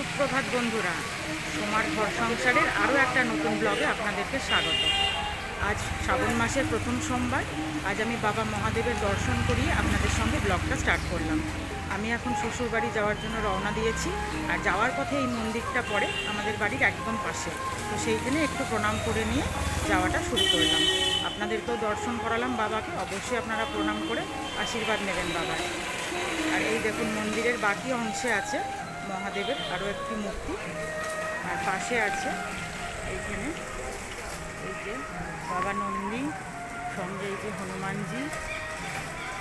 সুপ্রভাত বন্ধুরা তোমার ঘর সংসারের আরও একটা নতুন ব্লগে আপনাদেরকে স্বাগত। আজ শ্রাবণ মাসের প্রথম সোমবার, আজ আমি বাবা মহাদেবের দর্শন করিয়ে আপনাদের সঙ্গে ব্লগটা স্টার্ট করলাম। আমি এখন শ্বশুরবাড়ি যাওয়ার জন্য রওনা দিয়েছি, আর যাওয়ার পথে এই মন্দিরটা পড়ে আমাদের বাড়ির একদম পাশে। তো সেইখানে একটু প্রণাম করে নিয়ে যাওয়াটা শুরু করলাম। আপনাদেরকেও দর্শন করালাম বাবাকে, অবশ্যই আপনারা প্রণাম করে আশীর্বাদ নেবেন বাবার। আর এই দেখুন মন্দিরের বাকি অংশে আছে মহাদেবের আরও একটি মূর্তি। আর পাশে আছে এইখানে এই যে বাবা নন্দী সঙ্গে এই যে হনুমানজি,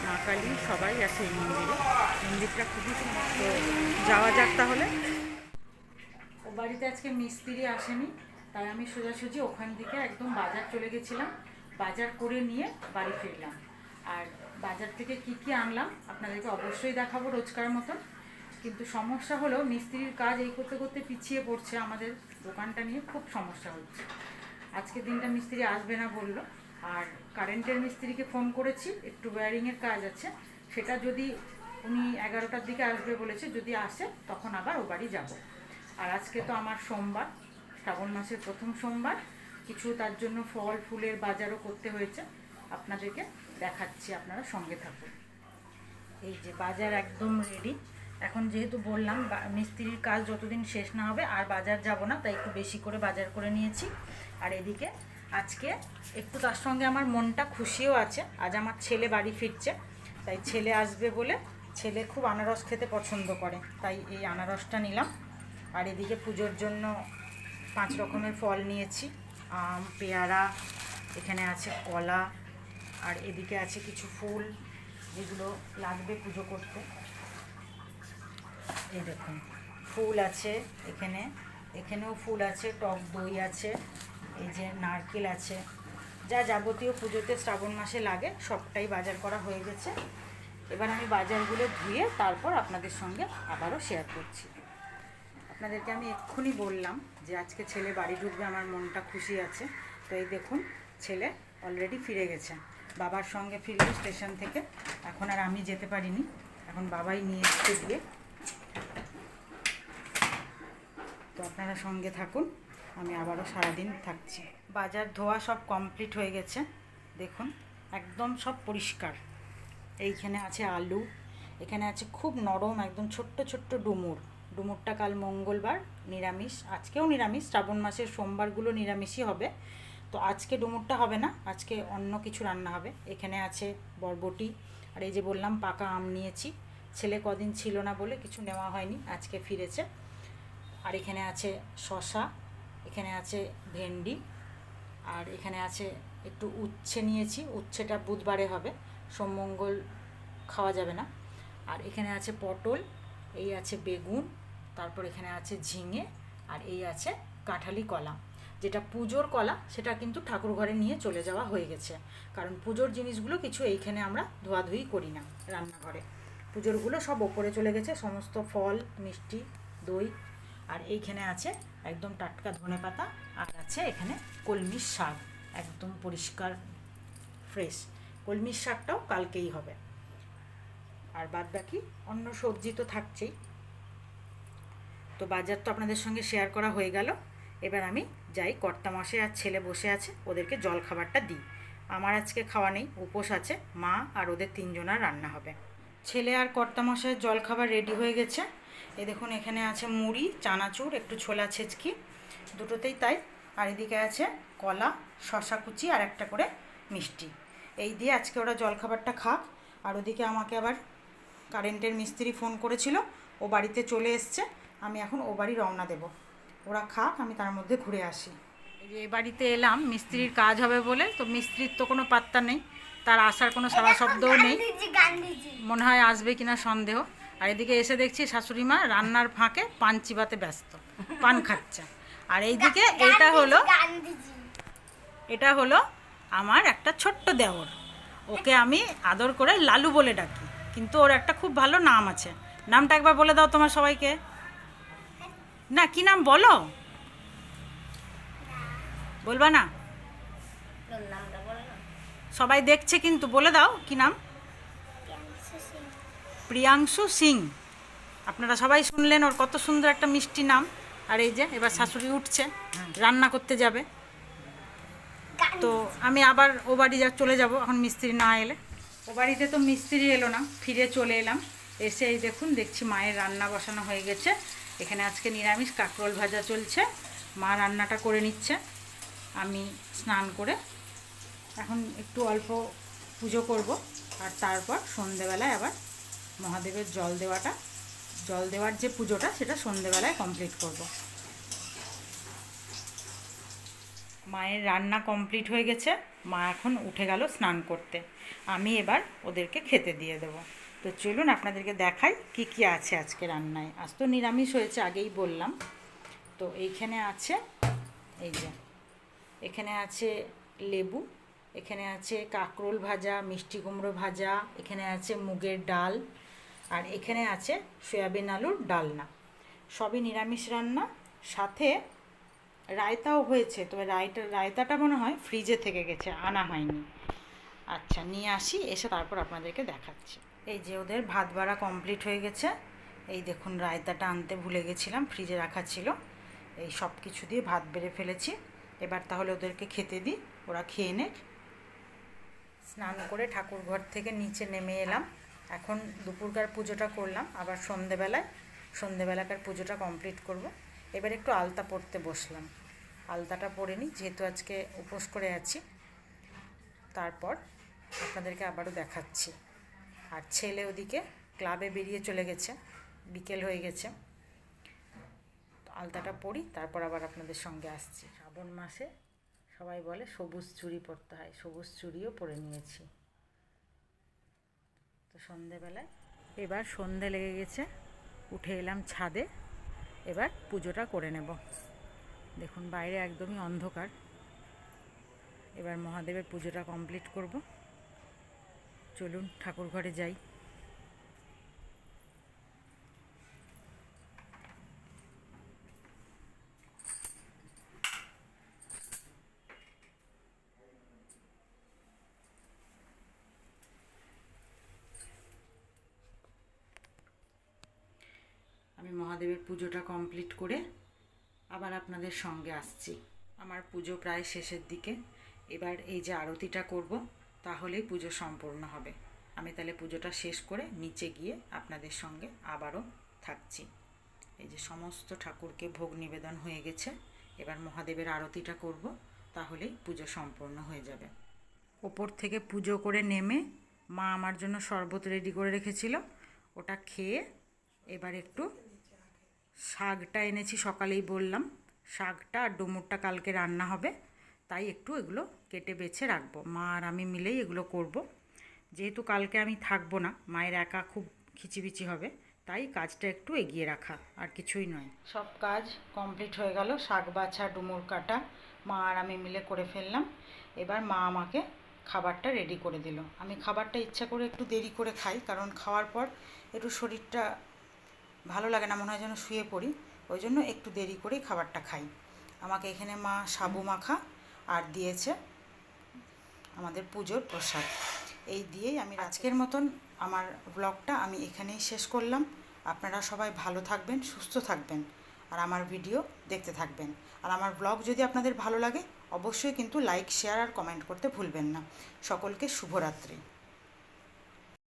মা কালী সবাই আছে এই মন্দিরে। মন্দিরটা খুবই যাওয়া যাক তাহলে। ও বাড়িতে আজকে মিস্ত্রি আসেনি, তাই আমি সোজাসুজি ওখান থেকে একদম বাজার চলে গেছিলাম। বাজার করে নিয়ে বাড়ি ফিরলাম। আর বাজার থেকে কি কি আনলাম আপনাদেরকে অবশ্যই দেখাবো রোজকার মতন। কিন্তু সমস্যা হলো মিস্ত্রির কাজ এই করতে করতে পিছিয়ে পড়ছে আমাদের দোকানটা নিয়ে, খুব সমস্যা হচ্ছে। আজকে দিনটা মিস্ত্রি আসবে না বলল, আর কারেন্টের মিস্ত্রিকে ফোন করেছি, একটু ওয়্যারিংয়ের কাজ আছে, সেটা যদি উনি এগারোটার দিকে আসবে বলেছে, যদি আসে তখন আবার ও বাড়ি যাব। আর আজকে তো আমার সোমবার, শ্রাবণ মাসের প্রথম সোমবার, কিছু তার জন্য ফল, ফুলের বাজারও করতে হয়েছে, আপনাদেরকে দেখাচ্ছি, আপনারা সঙ্গে থাকুন। এই যে বাজার একদম রেডি এখন যেহেতু বললাম মিস্ত্রির কাজ যতদিন শেষ না হবে, আর বাজার যাব না, তাই একটু বেশি করে বাজার করে নিয়েছি। আর এদিকে আজকে একটু তার সঙ্গে আমার মনটা খুশিও আছে। আজ আমার ছেলে বাড়ি ফিরছে, তাই ছেলে আসবে বলে ছেলে খুব আনারস খেতে পছন্দ করে, তাই এই আনারসটা নিলাম। আর এদিকে পুজোর জন্য পাঁচ রকমের ফল নিয়েছি, আম, পেয়ারা, এখানে আছে কলা, আর এদিকে আছে কিছু ফুল, যেগুলো লাগবে পুজো করতে। এই দেখুন ফুল আছে এখানে। এখানেও ফুল আছে, টক দই আছে, এই যে নারকেল আছে। যা যাবতীয় পুজোতে শ্রাবণ মাসে লাগে, সবটাই বাজার করা হয়ে গেছে। এবার আমি বাজারগুলো ধুয়ে তারপর আপনাদের সঙ্গে আবারও শেয়ার করছি। আপনাদেরকে আমি এক্ষুনি বললাম যে আজকে ছেলে বাড়ি ঢুকবে, আমার মনটা খুশি আছে। তো এই দেখুন, ছেলে অলরেডি ফিরে গেছে। বাবার সঙ্গে ফিরল স্টেশন থেকে। এখন আর আমি যেতে পারিনি। এখন বাবাই নিয়ে এসে দিয়ে তো আপনারা সঙ্গে থাকুন, আমি আবারও সারাদিন থাকছি। বাজার ধোয়া সব কমপ্লিট হয়ে গেছে, দেখুন, একদম সব পরিষ্কার। এইখানে আছে আলু, এখানে আছে খুব নরম, একদম ছোট্ট ছোট্ট ডুমুর। ডুমুরটা কাল মঙ্গলবার, নিরামিষ, আজকেও নিরামিষ, শ্রাবণ মাসের সোমবারগুলো নিরামিষই হবে। তো আজকে ডুমুরটা হবে না, আজকে অন্য কিছু রান্না হবে। এখানে আছে বরবটি, আর এই যে বললাম পাকা আম নিয়েছি, ছেলে কদিন ছিল না বলে কিছু নেওয়া হয়নি, আজকে ফিরেছে। আর এখানে আছে শশা এখানে আছে ভেন্ডি, আর এখানে আছে একটু উচ্ছে নিয়েছি, উচ্ছেটা বুধবারে হবে সোমমঙ্গল খাওয়া যাবে না। আর এখানে আছে পটল, এই আছে বেগুন, তারপর এখানে আছে ঝিঙে, আর এই আছে কাঁঠালি কলা। যেটা পুজোর কলা, সেটা কিন্তু ঠাকুর ঘরে নিয়ে চলে যাওয়া হয়ে গেছে। কারণ পুজোর জিনিসগুলো কিছু এইখানে আমরা ধোয়াধুয়ি করি না রান্নাঘরে। পুজোরগুলো সব ওপরে চলে গেছে, সমস্ত ফল, মিষ্টি, দই আর এইখানে আছে একদম টাটকা ধনে পাতা, আর আছে এখানে কলমির শাক, একদম পরিষ্কার ফ্রেশ কলমির শাকটাও কালকেই হবে। আর বাদ বাকি অন্য সবজি তো থাকছেই। তো বাজার তো আপনাদের সঙ্গে শেয়ার করা হয়ে গেল। এবার আমি যাই কর্তা মশে আর ছেলে বসে আছে, ওদেরকে জল খাবারটা দিই। আমার আজকে খাওয়া নেই, উপোস আছে, মা আর ওদের তিনজনার রান্না হবে। ছেলে আর কর্তা মশাইয়ের জল খাবার রেডি হয়ে গেছে। এই দেখুন, এখানে আছে মুড়ি, চানাচুর, একটু ছোলা ছেচকি, দুটোতেই তাই। আর এদিকে আছে কলা শশা কুচি আর একটা করে মিষ্টি। এই দিয়ে আজকে ওরা জলখাবারটা খাক। আর ওদিকে আমাকে আবার কারেন্টের মিস্ত্রি ফোন করেছিল, ও বাড়িতে চলে এসছে, আমি এখন ও বাড়ি রওনা দেব। ওরা খাক, আমি তার মধ্যে ঘুরে আসি। এই এ বাড়িতে এলাম, মিস্ত্রির কাজ হবে বলে, তো মিস্ত্রির তো কোনো পাত্তা নেই। তার আসার কোনো সারা শব্দও নেই। মনে হয় আসবে কিনা সন্দেহ। আর এদিকে এসে দেখছি শাশুড়ি মা রান্নার ফাঁকে পান চিবাতে ব্যস্ত পান খাচ্ছে। আর এইদিকে এটা হলো এটা হলো আমার একটা ছোট্ট দেওর। ওকে আমি আদর করে লালু বলে ডাকি। কিন্তু ওর একটা খুব ভালো নাম আছে। নামটা একবার বলে দাও তোমার সবাইকে। না কি নাম বলো? বলবা না? সবাই দেখছে কিন্তু, বলে দাও কি নাম? প্রিয়াংশু সিং। আপনারা সবাই শুনলেন ওর কত সুন্দর একটা মিষ্টি নাম। আর এই যে, এবার শাশুড়ি উঠছে, রান্না করতে যাবে। তো আমি আবার ও বাড়ি যা, চলে যাব, এখন মিস্ত্রি না এলে। ও বাড়িতে তো মিস্ত্রি এলো না, ফিরে চলে এলাম। এসে এই দেখুন, দেখছি মায়ের রান্না বসানো হয়ে গেছে। এখানে আজকে নিরামিষ কাঁকরোল ভাজা চলছে। মা রান্নাটা করে নিচ্ছে। আমি স্নান করে এখন একটু অল্প পুজো করব, আর তারপর সন্ধেবেলায় আবার মহাদেবের জল দেওয়াটা, জল দেওয়ার যে পুজোটা সেটা সন্ধেবেলায় কমপ্লিট করব। মায়ের রান্না কমপ্লিট হয়ে গেছে, মা এখন উঠে গেল স্নান করতে। আমি এবার ওদেরকে খেতে দিয়ে দেব। তো চলুন আপনাদেরকে দেখাই কি কি আছে আজকে রান্নায়। আজ তো নিরামিষ হয়েছে, আগেই বললাম। তো এইখানে আছে, এই যে, এখানে আছে লেবু এখানে আছে কাঁকরোল ভাজা, মিষ্টি কুমড়ো ভাজা, এখানে আছে মুগের ডাল, আর এখানে আছে সয়াবিন আলুর ডালনা। সবই নিরামিষ রান্না, সাথে রায়তাও হয়েছে, তবে রায়তা, রায়তাটা মনে হয় ফ্রিজে থেকে গেছে, আনা হয়নি। আচ্ছা নিয়ে আসি, এসে তারপর আপনাদেরকে দেখাচ্ছি। এই যে ওদের ভাত বাড়া কমপ্লিট হয়ে গেছে, এই দেখুন রায়তাটা আনতে ভুলে গেছিলাম ফ্রিজে রাখা ছিল। এই সব কিছু দিয়ে ভাত বেড়ে ফেলেছি, এবার তাহলে ওদেরকে খেতে দিই, ওরা খেয়ে নেক। স্নান করে ঠাকুর ঘর থেকে নিচে নেমে এলাম। এখন দুপুরকার পুজোটা করলাম, আবার সন্ধেবেলায়, সন্ধেবেলাকার পুজোটা কমপ্লিট করব। এবার একটু আলতা পড়তে বসলাম। আলতাটা পরে নিই, যেহেতু আজকে উপোস করে আছি। তারপর আপনাদেরকে আবারও দেখাচ্ছি। আর ছেলে ওদিকে ক্লাবে বেরিয়ে চলে গেছে, বিকেল হয়ে গেছে। আলতাটা পরি, তারপর আবার আপনাদের সঙ্গে আসছি। শ্রাবণ মাসে সবাই বলে সবুজ চুড়ি পরতে হয়, সবুজ চুড়িও পরে নিয়েছি। তো সন্ধেবেলায় এবার সন্ধে লেগে গেছে, উঠে এলাম ছাদে, এবার পুজোটা করে নেব। দেখুন, বাইরে একদমই অন্ধকার। এবার মহাদেবের পুজোটা কমপ্লিট করব। চলুন ঠাকুর ঘরে যাই আমি মহাদেবের পুজোটা কমপ্লিট করে আবার আপনাদের সঙ্গে আসছি। আমার পুজো প্রায় শেষের দিকে। এবার এই যে আরতিটা করব, তাহলেই পুজো সম্পূর্ণ হবে। আমি তাহলে পুজোটা শেষ করে নিচে গিয়ে আপনাদের সঙ্গে আবারও থাকছি। এই যে সমস্ত ঠাকুরকে ভোগ নিবেদন হয়ে গেছে, এবার মহাদেবের আরতিটা করব, তাহলেই পুজো সম্পূর্ণ হয়ে যাবে। ওপর থেকে পুজো করে নেমে মা আমার জন্য শরবত রেডি করে রেখেছিল। ওটা খেয়ে এবার একটু শাকটা এনেছি, সকালেই বললাম। শাকটা আর ডুমুরটা কালকে রান্না হবে, তাই একটু এগুলো কেটে বেছে রাখব। মা আর আমি মিলেই এগুলো করব। যেহেতু কালকে আমি থাকব না, মায়ের একা খুব খিচিবিচি হবে, তাই কাজটা একটু এগিয়ে রাখা, আর কিছুই নয়। সব কাজ কমপ্লিট হয়ে গেল, শাক বাছা, ডুমুর কাটা, মা আর আমি মিলে করে ফেললাম। এবার মা আমাকে খাবারটা রেডি করে দিল। আমি খাবারটা ইচ্ছা করে একটু দেরি করে খাই, কারণ খাওয়ার পর একটু শরীরটা ভালো লাগে না, মনে হয় যেন শুয়ে পড়ি। ওই জন্য একটু দেরি করেই খাবারটা খাই। আমাকে এখানে মা সাবু মাখা আর দিয়েছে আমাদের পুজোর প্রসাদ। এই দিয়েই আমি আজকের মতন আমার ব্লগটা আমি এখানেই শেষ করলাম। আপনারা সবাই ভালো থাকবেন, সুস্থ থাকবেন আর আমার ভিডিও দেখতে থাকবেন। আর আমার ব্লগ যদি আপনাদের ভালো লাগে, অবশ্যই কিন্তু লাইক শেয়ার আর কমেন্ট করতে ভুলবেন না। সকলকে শুভরাত্রি।